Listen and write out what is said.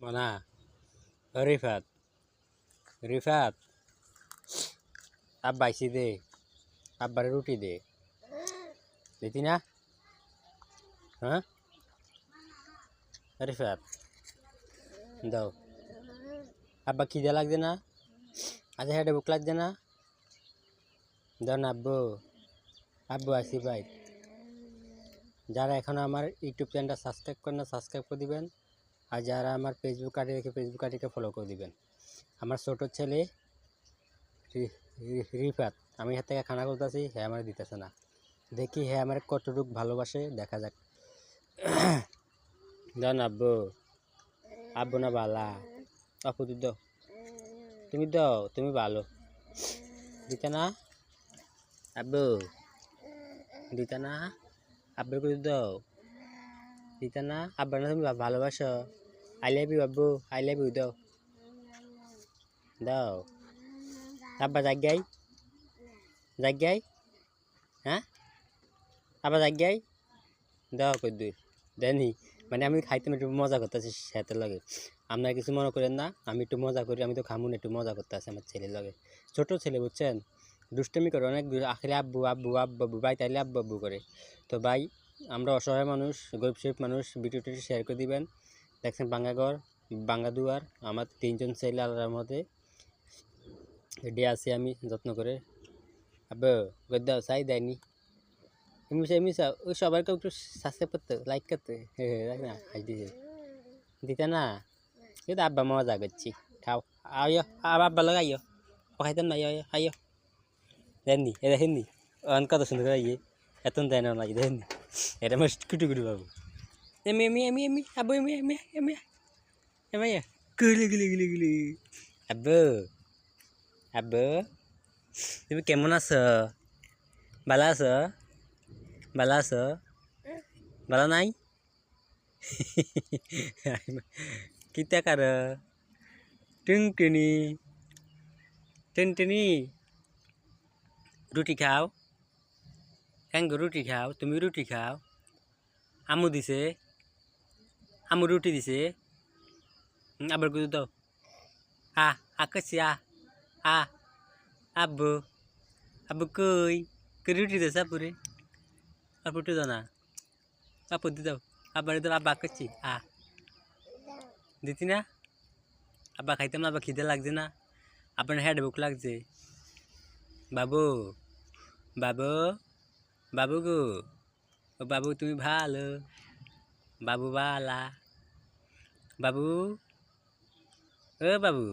মানা। রিফাত রিফাত। আব্বা আইসি দে। আব্বারে রুটি দে। দিতি না? হ্যাঁ? রিফাত, দাও। আব্বা খিদে লাগছে না? আজ হেঁটে বুক লাগছে না? দাও না আব্বু। আব্বু আসি ভাই। যারা এখনও আমার ইউটিউব চ্যানেলটা সাবস্ক্রাইব করেন না সাবস্ক্রাইব করে দিবেন। আর যারা আমার ফেসবুক আইডি রেখে ফেসবুক আইডিকে ফলো করে দিবেন। আমার ছোট ছেলে রিফাত, আমি হাত থেকে খানা করতেছি হ্যাঁ আমার দিতেছে না। দেখি হ্যাঁ আমার কতটুকু ভালোবাসে, দেখা যাক। দাও আব্বু আব্বু না বালা। আপু তুই দাও। তুমি দাও, তুমি ভালো। দিতে না? আব্বু, দিতে না? আব্বুর করে দাও। দিতে না আব্বার না তুমি ভালোবাসো আই লাভ ইউ আব্বু আই লাভ ইউ দাও দাও আব্বা জাগাই জাগাই হ্যাঁ আব্বা জাগাই দাও কই দুই দেনি মানে আমি খাইতে একটু মজা করতেছি সাথে লগে। আপনারা কিছু মনে করেন না, আমি একটু মজা করি, আমি তো খামুন একটু মজা করতে আছি আমার ছেলের লগে। ছোট ছেলে, বুঝছেন? দুষ্টমি করে অনেক আখেরে আব্বু আব্বু আব্বু আব্বু, ভাই তাইলে আব্বু আব্বু করে। তো ভাই আমরা অসহায় মানুষ, গরিব শরীফ মানুষ ভিডিওটি শেয়ার করে দিবেন। দেখছেন বাঙ্গাগড় বাঙ্গাদুয়ার আমার তিনজন ছেলে আল্লাহর মধ্যে রেডি আছি আমি যত্ন করে। আব্বু গদ্দা চাই দেয়নি। এমনি এমনি ওই সবাইকে একটু সাবস্ক্রাইব করতে লাইক করতে। হ্যাঁ হাই দিছে। দিতে না? কিন্তু আব্বা মজা করছি। খাও। আবার আব্বা লগে আইও খাইতাম না আইও আইও দেননি, এ দেখেননি? অন কত সুন্দর করে ইয়ে এত দেয় না দেখেননি এটা আমার কুটু কুটু বাবু। এমি এমি এমি এমি, আব্বু, এমি এমি এমি এমি গুলি গুলি গুলি গুলি। আব্বু আব্বু, তুমি কেমন আছো? ভালো আছো? ভালো আছো? ভালো নাই? কিতা কার? টুনটুনি। টুনটুনি। রুটি খাও। হ্যাঙ্গো রুটি খাও, তুমি রুটি খাও। আমু দিছে, আমু রুটি দিছে। আবার গুদু দাও। আ আকাশি আ আ, আব্বু আব্বু কই কই রুটি আব্বুরে আব্বু তো দাও না আপু দি দাও। আবার দাও আব্বা আকাশি আ। দিতি না? আব্বা খাইতাম না আব্বা খিদে লাগছে না। আপনার হেড বুক লাগছে। বাবু বাবু। বাবু গো ও বাবু তুমি ভালো? বাবু বালা। বাবু? ও বাবু।